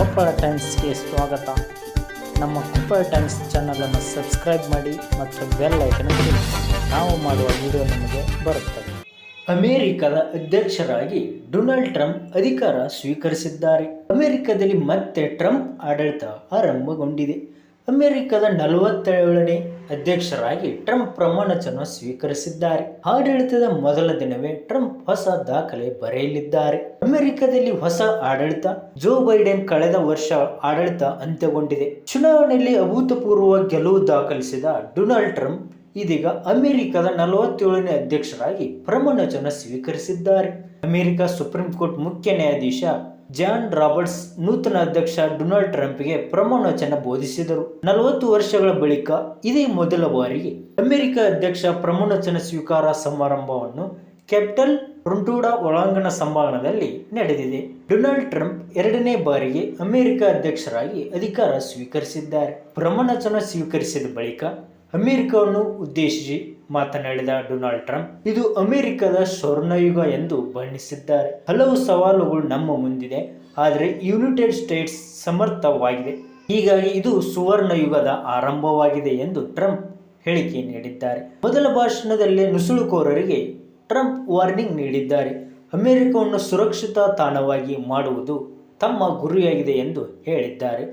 ಕೊಪ್ಪಳ ಟೈಮ್ಸ್ಗೆ ಸ್ವಾಗತ. ನಮ್ಮ ಕೊಪ್ಪಳ ಟೈಮ್ಸ್ ಚಾನಲನ್ನು ಸಬ್ಸ್ಕ್ರೈಬ್ ಮಾಡಿ ಮತ್ತು ಬೆಲ್ ಐಕನ್ ಕ್ಲಿಕ್. ನಾವು ಮಾಡುವ ವಿಡಿಯೋ ನಿಮಗೆ ಬರುತ್ತದೆ. ಅಮೆರಿಕದ ಅಧ್ಯಕ್ಷರಾಗಿ ಡೊನಾಲ್ಡ್ ಟ್ರಂಪ್ ಅಧಿಕಾರ ಸ್ವೀಕರಿಸಿದ್ದಾರೆ. ಅಮೆರಿಕದಲ್ಲಿ ಮತ್ತೆ ಟ್ರಂಪ್ ಆಡಳಿತ ಆರಂಭಗೊಂಡಿದೆ. ಅಮೆರಿಕದ ನಲವತ್ತೇಳನೇ ಅಧ್ಯಕ್ಷರಾಗಿ ಟ್ರಂಪ್ ಪ್ರಮಾಣವಚನ ಸ್ವೀಕರಿಸಿದ್ದಾರೆ. ಆಡಳಿತದ ಮೊದಲ ದಿನವೇ ಟ್ರಂಪ್ ಹೊಸ ದಾಖಲೆ ಬರೆಯಲಿದ್ದಾರೆ. ಅಮೆರಿಕದಲ್ಲಿ ಹೊಸ ಆಡಳಿತ, ಜೋ ಬೈಡೆನ್ ಕಳೆದ ವರ್ಷ ಆಡಳಿತ ಅಂತ್ಯಗೊಂಡಿದೆ. ಚುನಾವಣೆಯಲ್ಲಿ ಅಭೂತಪೂರ್ವ ಗೆಲುವು ದಾಖಲಿಸಿದ ಡೊನಾಲ್ಡ್ ಟ್ರಂಪ್ ಇದೀಗ ಅಮೆರಿಕದ ನಲವತ್ತೇಳನೇ ಅಧ್ಯಕ್ಷರಾಗಿ ಪ್ರಮಾಣವಚನ ಸ್ವೀಕರಿಸಿದ್ದಾರೆ. ಅಮೆರಿಕ ಸುಪ್ರೀಂ ಕೋರ್ಟ್ ಮುಖ್ಯ ನ್ಯಾಯಾಧೀಶ ಜಾನ್ ರಾಬರ್ಟ್ಸ್ ನೂತನ ಅಧ್ಯಕ್ಷ ಡೊನಾಲ್ಡ್ ಟ್ರಂಪ್ಗೆ ಪ್ರಮಾಣವಚನ ಬೋಧಿಸಿದರು. ನಲವತ್ತು ವರ್ಷಗಳ ಬಳಿಕ ಇದೇ ಮೊದಲ ಬಾರಿಗೆ ಅಮೆರಿಕ ಅಧ್ಯಕ್ಷ ಪ್ರಮಾಣವಚನ ಸ್ವೀಕಾರ ಸಮಾರಂಭವನ್ನು ಕ್ಯಾಪಿಟಲ್ ರುಂಟೂಡಾ ಒಳಾಂಗಣ ಸಭಾಂಗಣದಲ್ಲಿ ನಡೆದಿದೆ. ಡೊನಾಲ್ಡ್ ಟ್ರಂಪ್ ಎರಡನೇ ಬಾರಿಗೆ ಅಮೆರಿಕ ಅಧ್ಯಕ್ಷರಾಗಿ ಅಧಿಕಾರ ಸ್ವೀಕರಿಸಿದ್ದಾರೆ. ಪ್ರಮಾಣವಚನ ಸ್ವೀಕರಿಸಿದ ಬಳಿಕ ಅಮೆರಿಕವನ್ನು ಉದ್ದೇಶಿಸಿ ಮಾತನಾಡಿದ ಡೊನಾಲ್ಡ್ ಟ್ರಂಪ್, ಇದು ಅಮೆರಿಕದ ಸ್ವರ್ಣಯುಗ ಎಂದು ಬಣ್ಣಿಸಿದ್ದಾರೆ. ಹಲವು ಸವಾಲುಗಳು ನಮ್ಮ ಮುಂದಿದೆ, ಆದರೆ ಯುನೈಟೆಡ್ ಸ್ಟೇಟ್ಸ್ ಸಮರ್ಥವಾಗಿದೆ. ಹೀಗಾಗಿ ಇದು ಸುವರ್ಣಯುಗದ ಆರಂಭವಾಗಿದೆ ಎಂದು ಟ್ರಂಪ್ ಹೇಳಿಕೆ ನೀಡಿದ್ದಾರೆ. ಮೊದಲ ಭಾಷಣದಲ್ಲೇ ನುಸುಳುಕೋರರಿಗೆ ಟ್ರಂಪ್ ವಾರ್ನಿಂಗ್ ನೀಡಿದ್ದಾರೆ. ಅಮೆರಿಕವನ್ನು ಸುರಕ್ಷಿತ ತಾಣವಾಗಿ ಮಾಡುವುದು ತಮ್ಮ ಗುರಿಯಾಗಿದೆ ಎಂದು ಹೇಳಿದ್ದಾರೆ.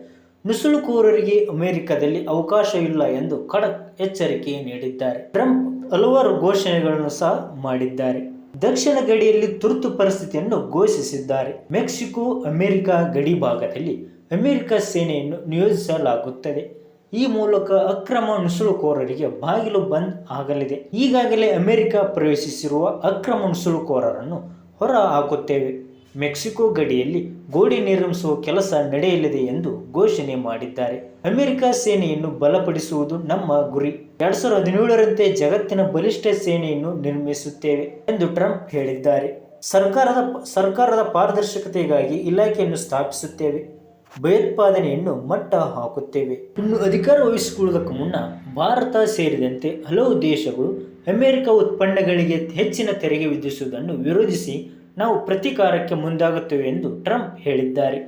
ನುಸುಳುಕೋರರಿಗೆ ಅಮೆರಿಕದಲ್ಲಿ ಇಲ್ಲ ಎಂದು ಖಡಕ್ ಎಚ್ಚರಿಕೆ ನೀಡಿದ್ದಾರೆ. ಟ್ರಂಪ್ ಹಲವಾರು ಘೋಷಣೆಗಳನ್ನು ಸಹ ಮಾಡಿದ್ದಾರೆ. ದಕ್ಷಿಣ ಗಡಿಯಲ್ಲಿ ತುರ್ತು ಪರಿಸ್ಥಿತಿಯನ್ನು ಘೋಷಿಸಿದ್ದಾರೆ. ಮೆಕ್ಸಿಕೋ, ಅಮೆರಿಕ ಗಡಿ ಭಾಗದಲ್ಲಿ ಅಮೆರಿಕ ಸೇನೆಯನ್ನು ನಿಯೋಜಿಸಲಾಗುತ್ತದೆ. ಈ ಮೂಲಕ ಅಕ್ರಮ ನುಸುಳುಕೋರರಿಗೆ ಬಾಗಿಲು ಬಂದ್ ಆಗಲಿದೆ. ಈಗಾಗಲೇ ಅಮೆರಿಕ ಪ್ರವೇಶಿಸಿರುವ ಅಕ್ರಮ ನುಸುಳುಕೋರರನ್ನು ಹೊರ ಹಾಕುತ್ತೇವೆ ಮೆಕ್ಸಿಕೋ ಗಡಿಯಲ್ಲಿ ಗೋಡೆ ನಿರ್ಮಿಸುವ ಕೆಲಸ ನಡೆಯಲಿದೆ ಎಂದು ಘೋಷಣೆ ಮಾಡಿದ್ದಾರೆ. ಅಮೆರಿಕ ಸೇನೆಯನ್ನು ಬಲಪಡಿಸುವುದು ನಮ್ಮ ಗುರಿ. ಎರಡ್ ಸಾವಿರದ ಹದಿನೇಳರಂತೆ ಜಗತ್ತಿನ ಬಲಿಷ್ಠ ಸೇನೆಯನ್ನು ನಿರ್ಮಿಸುತ್ತೇವೆ ಎಂದು ಟ್ರಂಪ್ ಹೇಳಿದ್ದಾರೆ. ಸರ್ಕಾರದ ಸರ್ಕಾರದ ಪಾರದರ್ಶಕತೆಗಾಗಿ ಇಲಾಖೆಯನ್ನು ಸ್ಥಾಪಿಸುತ್ತೇವೆ. ಭಯೋತ್ಪಾದನೆಯನ್ನು ಮಟ್ಟ ಹಾಕುತ್ತೇವೆ. ಇನ್ನು ಅಧಿಕಾರ ವಹಿಸಿಕೊಳ್ಳುವುದಕ್ಕೂ ಮುನ್ನ ಭಾರತ ಸೇರಿದಂತೆ ಹಲವು ದೇಶಗಳು ಅಮೆರಿಕ ಉತ್ಪನ್ನಗಳಿಗೆ ಹೆಚ್ಚಿನ ತೆರಿಗೆ ವಿಧಿಸುವುದನ್ನು ವಿರೋಧಿಸಿ ನಾವು ಪ್ರತೀಕಾರಕ್ಕೆ ಮುಂದಾಗುತ್ತೇವೆ ಎಂದು ಟ್ರಂಪ್ ಹೇಳಿದ್ದಾರೆ.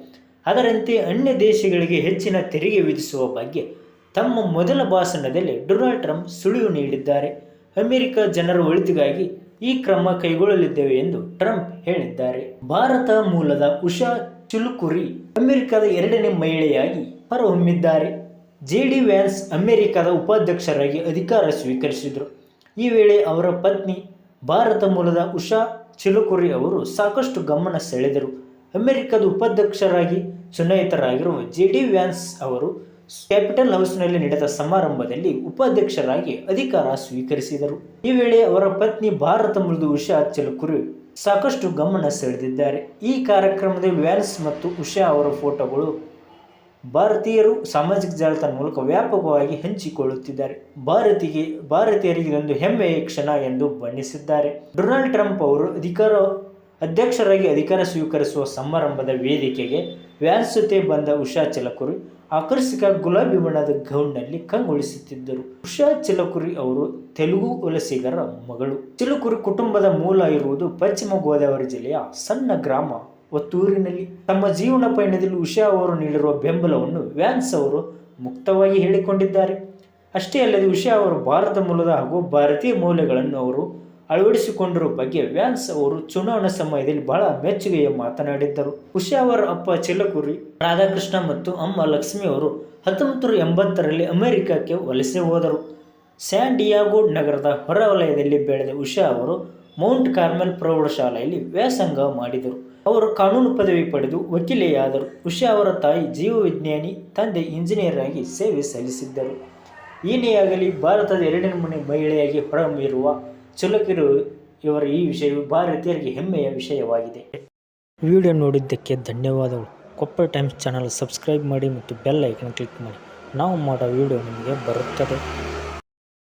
ಅದರಂತೆ ಅನ್ಯ ದೇಶಗಳಿಗೆ ಹೆಚ್ಚಿನ ತೆರಿಗೆ ವಿಧಿಸುವ ಬಗ್ಗೆ ತಮ್ಮ ಮೊದಲ ಭಾಷಣದಲ್ಲಿ ಡೊನಾಲ್ಡ್ ಟ್ರಂಪ್ ಸುಳಿವು ನೀಡಿದ್ದಾರೆ. ಅಮೆರಿಕ ಜನರ ಒಳಿತಿಗಾಗಿ ಈ ಕ್ರಮ ಕೈಗೊಳ್ಳಲಿದ್ದೇವೆ ಎಂದು ಟ್ರಂಪ್ ಹೇಳಿದ್ದಾರೆ. ಭಾರತ ಮೂಲದ ಉಷಾ ಚುಲುಕುರಿ ಅಮೆರಿಕದ ಎರಡನೇ ಮಹಿಳೆಯಾಗಿ ಹೊರಹೊಮ್ಮಿದ್ದಾರೆ. ಜೆ ಡಿ ವ್ಯಾನ್ಸ್ ಅಮೆರಿಕದ ಉಪಾಧ್ಯಕ್ಷರಾಗಿ ಅಧಿಕಾರ ಸ್ವೀಕರಿಸಿದರು. ಈ ವೇಳೆ ಅವರ ಪತ್ನಿ ಭಾರತ ಮೂಲದ ಉಷಾ ಚಿಲುಕುರಿ ಅವರು ಸಾಕಷ್ಟು ಗಮನ ಸೆಳೆದರು. ಅಮೆರಿಕದ ಉಪಾಧ್ಯಕ್ಷರಾಗಿ ಚುನಾಯಿತರಾಗಿರುವ ಜೆ ಡಿ ವ್ಯಾನ್ಸ್ ಅವರು ಕ್ಯಾಪಿಟಲ್ ಹೌಸ್ನಲ್ಲಿ ನಡೆದ ಸಮಾರಂಭದಲ್ಲಿ ಉಪಾಧ್ಯಕ್ಷರಾಗಿ ಅಧಿಕಾರ ಸ್ವೀಕರಿಸಿದರು. ಈ ವೇಳೆ ಅವರ ಪತ್ನಿ ಭಾರತ ಮೂಲದ ಉಷಾ ಚಿಲುಕುರಿ ಸಾಕಷ್ಟು ಗಮನ ಸೆಳೆದಿದ್ದಾರೆ. ಈ ಕಾರ್ಯಕ್ರಮದಲ್ಲಿ ವ್ಯಾನ್ಸ್ ಮತ್ತು ಉಷಾ ಅವರ ಫೋಟೋಗಳು ಭಾರತೀಯರು ಸಾಮಾಜಿಕ ಜಾಲತಾಣ ಮೂಲಕ ವ್ಯಾಪಕವಾಗಿ ಹಂಚಿಕೊಳ್ಳುತ್ತಿದ್ದಾರೆ. ಭಾರತಿಗೆ, ಭಾರತೀಯರಿಗೆ ಇದೊಂದು ಹೆಮ್ಮೆಯ ಕ್ಷಣ ಎಂದು ಬಣ್ಣಿಸಿದ್ದಾರೆ. ಡೊನಾಲ್ಡ್ ಟ್ರಂಪ್ ಅವರು ಅಧಿಕಾರ, ಅಧ್ಯಕ್ಷರಾಗಿ ಅಧಿಕಾರ ಸ್ವೀಕರಿಸುವ ಸಮಾರಂಭದ ವೇದಿಕೆಗೆ ವ್ಯಾನ್ಸ್ ಬಂದ ಉಷಾ ಚಲಕುರಿ ಆಕರ್ಷಕ ಗುಲಾಬಿ ಬಣ್ಣದ ಗೌನ್ನಲ್ಲಿ ಕಂಗೊಳಿಸುತ್ತಿದ್ದರು. ಉಷಾ ಚಿಲಕುರಿ ಅವರು ತೆಲುಗು ವಲಸಿಗರ ಮಗಳು. ಚಿಲುಕುರಿ ಕುಟುಂಬದ ಮೂಲ ಇರುವುದು ಪಶ್ಚಿಮ ಗೋದಾವರಿ ಜಿಲ್ಲೆಯ ಸಣ್ಣ ಗ್ರಾಮ. ಒತ್ತೂರಿನಲ್ಲಿ ತಮ್ಮ ಜೀವನ ಪಯಣದಲ್ಲಿ ಉಷಾ ಅವರು ನೀಡಿರುವ ಬೆಂಬಲವನ್ನು ವ್ಯಾನ್ಸ್ ಅವರು ಮುಕ್ತವಾಗಿ ಹೇಳಿಕೊಂಡಿದ್ದಾರೆ. ಅಷ್ಟೇ ಅಲ್ಲದೆ ಉಷಾ ಅವರು ಭಾರತ ಮೂಲದ ಹಾಗೂ ಭಾರತೀಯ ಮೌಲ್ಯಗಳನ್ನು ಅವರು ಅಳವಡಿಸಿಕೊಂಡಿರುವ ಬಗ್ಗೆ ವ್ಯಾನ್ಸ್ ಅವರು ಚುನಾವಣಾ ಸಮಯದಲ್ಲಿ ಬಹಳ ಮೆಚ್ಚುಗೆಯ ಮಾತನಾಡಿದ್ದರು. ಉಷಾ ಅವರ ಅಪ್ಪ ಚಿಲಕುರಿ ರಾಧಾಕೃಷ್ಣ ಮತ್ತು ಅಮ್ಮ ಲಕ್ಷ್ಮಿ ಅವರು ಹತ್ತೊಂಬತ್ತು ನೂರ ಎಂಬತ್ತರಲ್ಲಿ ಅಮೆರಿಕಕ್ಕೆ ವಲಸೆ ಹೋದರು. ಸ್ಯಾನ್ ಡಿಯಾಗೋ ನಗರದ ಹೊರವಲಯದಲ್ಲಿ ಬೆಳೆದ ಉಷಾ ಅವರು ಮೌಂಟ್ ಕಾರ್ಮೆಲ್ ಪ್ರೌಢಶಾಲೆಯಲ್ಲಿ ವ್ಯಾಸಂಗ ಮಾಡಿದರು. ಅವರು ಕಾನೂನು ಪದವಿ ಪಡೆದು ವಕೀಲೆಯಾದರು. ಉಷಾ ಅವರ ತಾಯಿ ಜೀವವಿಜ್ಞಾನಿ, ತಂದೆ ಇಂಜಿನಿಯರ್ ಆಗಿ ಸೇವೆ ಸಲ್ಲಿಸಿದ್ದರು. ಏನೇ ಆಗಲಿ ಭಾರತದ ಎರಡನೇ ಮನೆ ಮಹಿಳೆಯಾಗಿ ಹೊರಹೊಮ್ಮಿರುವ ಚುಲಕಿರು ಇವರ ಈ ವಿಷಯವು ಭಾರತೀಯರಿಗೆ ಹೆಮ್ಮೆಯ ವಿಷಯವಾಗಿದೆ. ವಿಡಿಯೋ ನೋಡಿದ್ದಕ್ಕೆ ಧನ್ಯವಾದಗಳು. ಕೊಪ್ಪಳ ಟೈಮ್ಸ್ ಚಾನಲ್ ಸಬ್ಸ್ಕ್ರೈಬ್ ಮಾಡಿ ಮತ್ತು ಬೆಲ್ ಐಕನ್ ಕ್ಲಿಕ್ ಮಾಡಿ. ನಾವು ಮಾಡೋ ವಿಡಿಯೋ ನಿಮಗೆ ಬರುತ್ತದೆ.